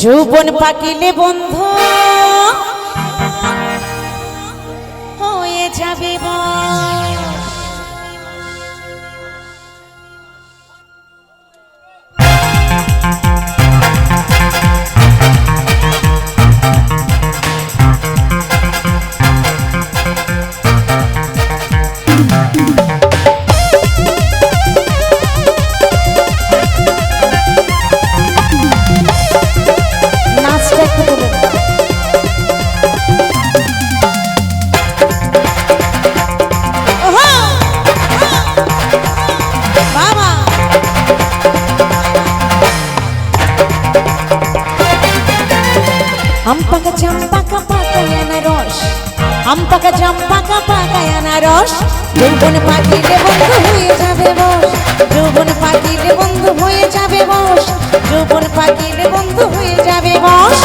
যৌবন পাকিলে বন্ধু হয়ে যাবে বল। আম পাকা জাম পাকা পাকায় আনারস। আম পাকা জাম পাকা পাকায় আনারস। যৌবন পাখিলে বন্ধু হয়ে যাবে বস। যৌবন পাখিলে বন্ধু হয়ে যাবে বস। যৌবন পাখিলে বন্ধু হয়ে যাবে বস।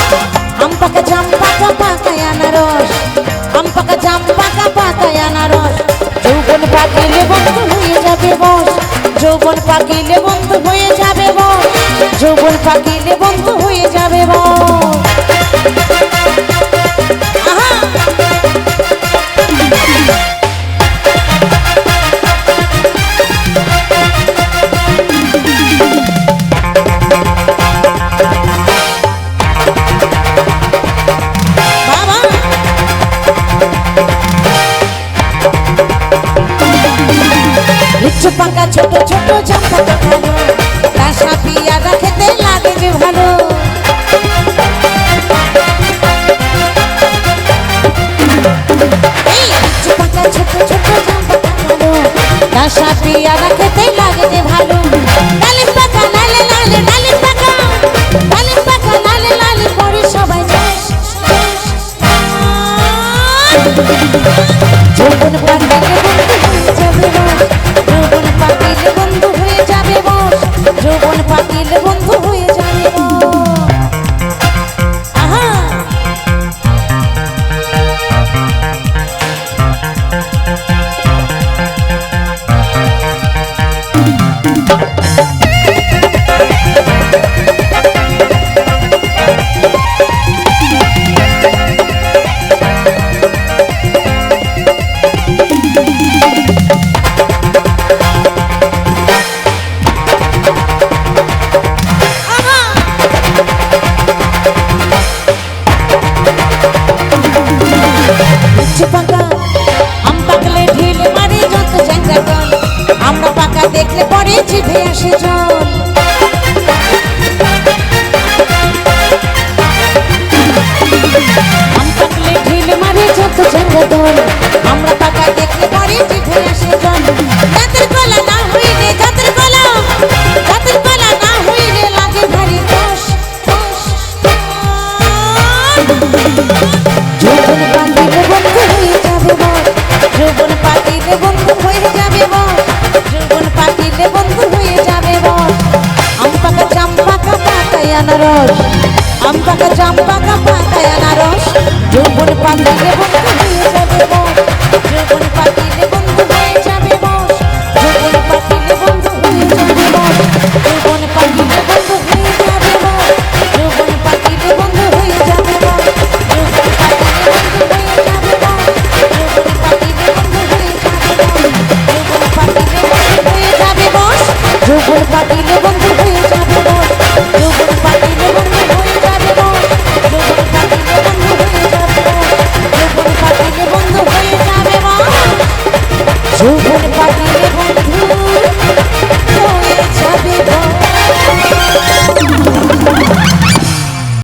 আম পাকা জাম পাকা পাকায় আনারস। আম পাকা জাম পাকা পাকায় আনারস। যৌবন পাখিলে বন্ধু হয়ে যাবে বস। যৌবন পাখিলে বন্ধু হয়ে যাবে বস। যৌবন পাখিলে বন্ধু হয়ে যাবে বস। ছোট ছোট চম্পা ভালো ছোট ছোট চম্পা ভালো সাথে পিয়ারা খেতে লাগে জিভে আসে জল। আম পাকলে ঢিল মারে যত জ্যাঙ্গা আনারস। আম পাকা জাম পাকা পাতায় আনারস। যৌবন পান্ডা বন্ধু হয়ে যাবে পাখি